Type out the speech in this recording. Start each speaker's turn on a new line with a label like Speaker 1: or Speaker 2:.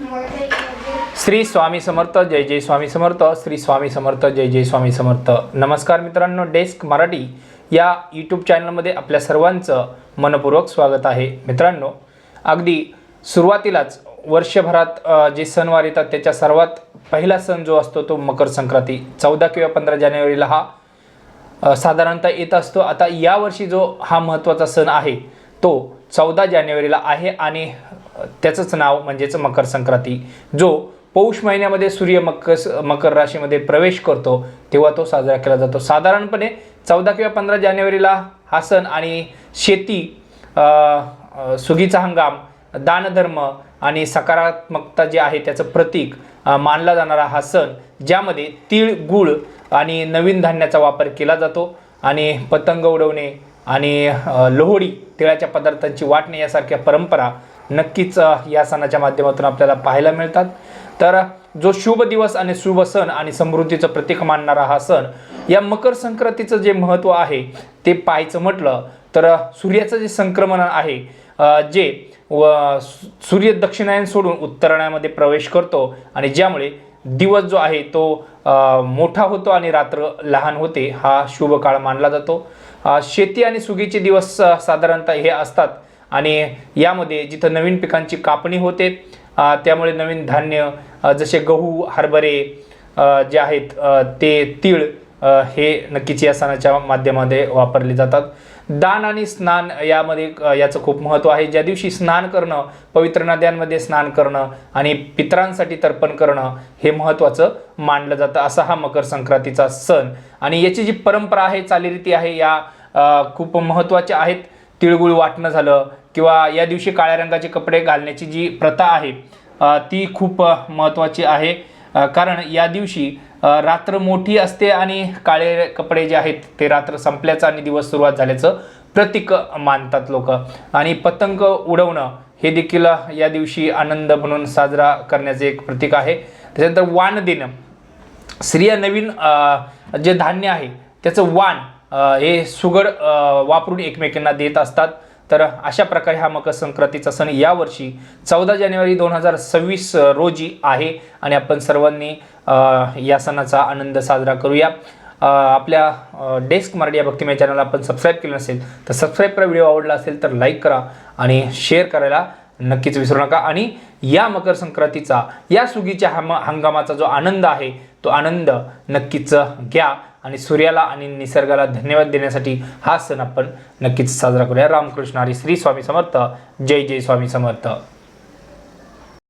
Speaker 1: श्री स्वामी समर्थ जय जय स्वामी समर्थ श्री स्वामी समर्थ जय जय स्वामी समर्थ. नमस्कार मित्रांनो डेस्क मराठी या यूट्यूब चॅनलमध्ये आपल्या सर्वांचं मनपूर्वक स्वागत आहे. मित्रांनो अगदी सुरुवातीलाच वर्षभरात जे सणवार येतात त्याच्या सर्वात पहिला सण जो असतो तो मकर संक्रांती. चौदा किंवा पंधरा जानेवारीला हा साधारणतः येत असतो. आता यावर्षी जो हा महत्त्वाचा सण आहे तो चौदा जानेवारीला आहे आणि त्याचंच नाव म्हणजेच मकर संक्रांती जो पौष महिन्यामध्ये सूर्य मकर मकर राशीमध्ये प्रवेश करतो तेव्हा तो साजरा केला जातो. साधारणपणे चौदा किंवा पंधरा जानेवारीला हा सण आणि शेती सुगीचा हंगाम दानधर्म आणि सकारात्मकता जे आहे त्याचं प्रतीक मानला जाणारा हा सण ज्यामध्ये तीळ गुळ आणि नवीन धान्याचा वापर केला जातो आणि पतंग उडवणे आणि लोहडी तिळाच्या पदार्थांची वाटणे यासारख्या परंपरा नक्कीच या सणाच्या माध्यमातून आपल्याला पाहायला मिळतात. तर जो शुभ दिवस आणि शुभ सण आणि समृद्धीचं प्रतीक मानणारा हा सण या मकर संक्रांतीचं जे महत्त्व आहे ते पाहायचं म्हटलं तर सूर्याचं जे संक्रमण आहे जे व सूर्य दक्षिणायन सोडून उत्तरायणामध्ये प्रवेश करतो आणि ज्यामुळे दिवस जो आहे तो मोठा होतो आणि रात्र लहान होते हा शुभ काळ मानला जातो. शेती आणि सुगीचे दिवस साधारणतः हे असतात. आणि यामध्ये जिथं नवीन पिकांची कापणी होते त्यामुळे नवीन धान्य जसे गहू हरभरे जे आहेत ते तीळ हे नक्कीच या सणाच्या माध्यमामध्ये वापरले जातात. दान आणि स्नान यामध्ये याचं खूप महत्त्व आहे. ज्या दिवशी स्नान करणं पवित्र नद्यांमध्ये स्नान करणं आणि पितरांसाठी तर्पण करणं हे महत्त्वाचं मानलं जातं. असा हा मकर संक्रांतीचा सण. आणि याची जी परंपरा आहे चालीरीती आहे या खूप महत्त्वाच्या आहेत. तिळगुळ वाटणं झालं किंवा या दिवशी काळ्या रंगाचे कपडे घालण्याची जी प्रथा आहे ती खूप महत्त्वाची आहे. कारण या दिवशी रात्र मोठी असते आणि काळे कपडे जे आहेत ते रात्र संपल्याचं आणि दिवस सुरुवात झाल्याचं प्रतीक मानतात लोक. आणि पतंग उडवणं हे देखील या दिवशी आनंद म्हणून साजरा करण्याचे एक प्रतीक आहे. त्याच्यानंतर वाण देणं स्त्रिया नवीन जे धान्य आहे त्याचं वाण हे सुगड वापरून एकमेकांना देत असतात. तर अशा प्रकारे हा मकर संक्रांतीचा सण यावर्षी चौदा जानेवारी दोन हजार सव्वीस रोजी आहे. आणि आपण सर्वांनी या सणाचा आनंद साजरा करूया. आपल्या डेस्क मराठी या भक्तिमय चॅनलला आपण सबस्क्राईब केलं नसेल तर सबस्क्राईब करा. व्हिडिओ आवडला असेल तर लाईक करा आणि शेअर करायला नक्कीच विसरू नका. आणि या मकर संक्रांतीचा या सुगीच्या हम हंगामाचा जो आनंद आहे तो आनंद नक्कीच घ्या. आणि सूर्याला आणि निसर्गाला धन्यवाद देण्यासाठी हा सण आपण नक्कीच साजरा करूया. रामकृष्ण हरी श्री स्वामी समर्थ. जय जय स्वामी समर्थ.